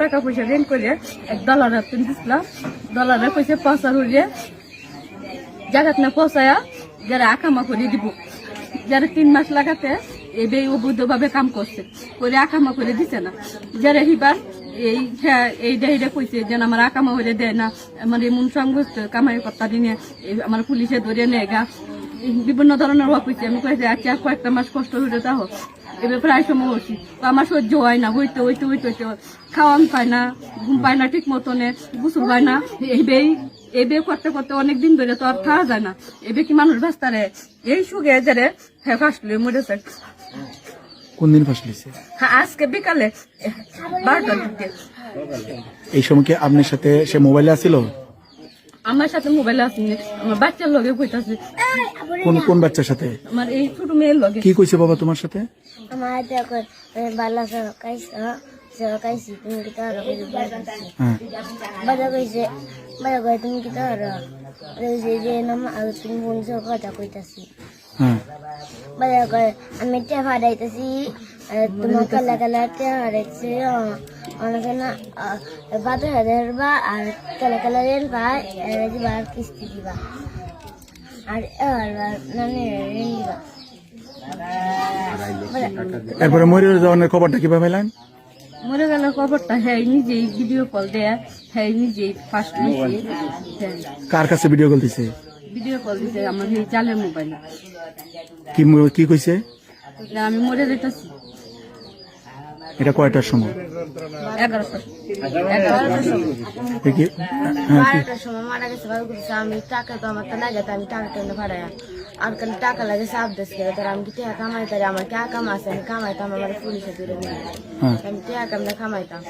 টাকা পয়সা করে এক পয়সা না যারা আকামা করে দিব। যারা তিন মাস লাগাতে এবে অবৈধভাবে কাম করছে। করে আকামা করে দিছে না। যারা হিবার এই হ্যাঁ এই কইছে যেন আমার আকামা হয়ে দেয় না। আমার এমন সঙ্গ কামাই কর্তা দিনে আমার পুলিশে ধরে নেয় গা। বিভিন্ন ধরনের হওয়া কইছে আমি কয়েছে আচ্ছা কয়েকটা মাস কষ্ট হইলে তাহ এবার প্রায় সময় হচ্ছি তো আমার সহ্য হয় না হইতে হইতে হইতে হইতে খাওয়ান পায় না ঘুম পায় না ঠিক মতনে গোসল পায় না। এইবেই এবে করতে করতে অনেক দিন ধরে তো আর খাওয়া যায় না। এবে কি মানুষ বাঁচতারে এই সুগে যারে হ্যাঁ ফার্স্টলি মরেছে কোন দিন আজকে বিকালে বারোটার দিকে। এই সময় কি আপনার সাথে সে মোবাইলে আসিল? আমার সাথে মোবাইল আসেনি আমার বাচ্চার লগে কইতাছে। কোন কোন বাচ্চার সাথে? আমার এই ছোট মেয়ের লগে। কি কইছে বাবা তোমার সাথে? আমার দেখো বালা সরকাইছ সরকাইছি তুমি কি তার হ্যাঁ। বাদা কইছে বাদা কই তুমি কি তার? যে যে নাম আর তুমি সব কথা কইতাছি? হ্যাঁ। বাদা কই আমি তে ফাড়াইতাছি তোমার কালা কালা তে হারাইছে অনেক না বাদা হাজার বা আর কালা কালা রেন বা দিবা আর কিস্তি দিবা। আর আর নানি রেন দিবা। এরপরে মরে যাওয়ার খবরটা কীভাবে পেলেন মরে গেল খবরটা হ্যাঁ নিজেই ভিডিও কল দেয়া হ্যাঁ নিজেই ফার্স্ট হ্যাঁ। কার কাছে ভিডিও কল দিছে? ভিডিও কল দিছে আমার এই চালের মোবাইলে কি কি কইছে? আমি মরে যেতেছি এটা কয়টার সময়? আমি টাকা তো আমার তো লাগে তো আমি টাকা টেনে ভাড়ায়? আর কালে টাকা লাগে সাপ দেশ করে তার আমি কি টাকা কামাই তার আমার কে কাম আছে আমি কামাইতাম আমার পুলিশে দূরে নিয়ে। গেছে। আমি টাকা কামনা কামাইতাম।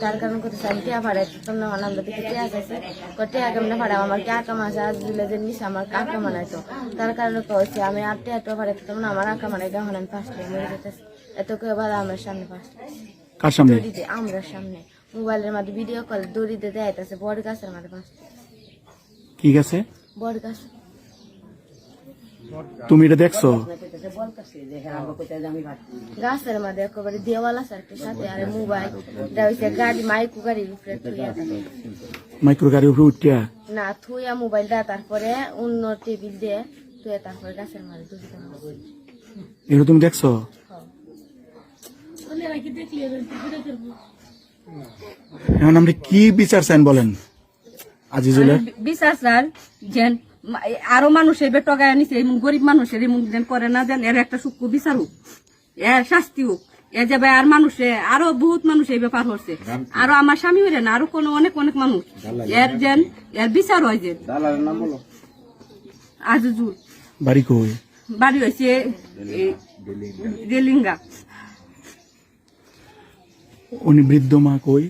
তার কারণ করতেছে আমি টাকা ভাড়াইতাম না আমার আমরা দেখে টাকা আছে টাকা কামনা ভাড়া আমার কে কাম আছে আজ দিলে যে নিস আমার কাকা মানাইতো। তার কারণে কইছে আমি আর না আমার আকা মানাই এখন আমি পাঁচটা মরে যেতেছি এত বাধা আমার সামনে পাঁচটা কার সামনে? দড়িতে আমরা সামনে। মোবাইলের মধ্যে ভিডিও কল দড়িতে দেখাইতেছে বড় গাছের মধ্যে পাঁচটা কি গেছে? বড় গাছ। তুমি এটা দেখছ? গাছের মধ্যে একেবারে দেওয়াল আছে একটা সাথে আর মোবাইল। এটা হইছে গাড়ি মাইকু গাড়ির উপরে মাইক্রো গাড়ির উপরে উঠিয়া? না থুইয়া মোবাইলটা তারপরে অন্য টেবিল দিয়ে থুইয়া তারপরে গাছের দুটো এটা তুমি দেখছ? এখন আপনি কি বিচার চান বলেন? আজিজুলের? বিশ্বাস স্যার যেন আরও মানুষ এবে টগায় নিছে এমন গরিব মানুষের এমন যেন করে না যেন এর একটা সূক্ষ্ম বিচার হোক এর শাস্তি হোক। এ যাবে আর মানুষে আরও বহুত মানুষ এই ব্যাপার হচ্ছে। আরও আমার স্বামী হইরে না আরও কোন অনেক অনেক মানুষ। এর যেন এর বিচার হয় যে আজিজুল। বাড়ি কই? বাড়ি হয়েছে রেলিঙ্গা উনি বৃদ্ধ মা কই?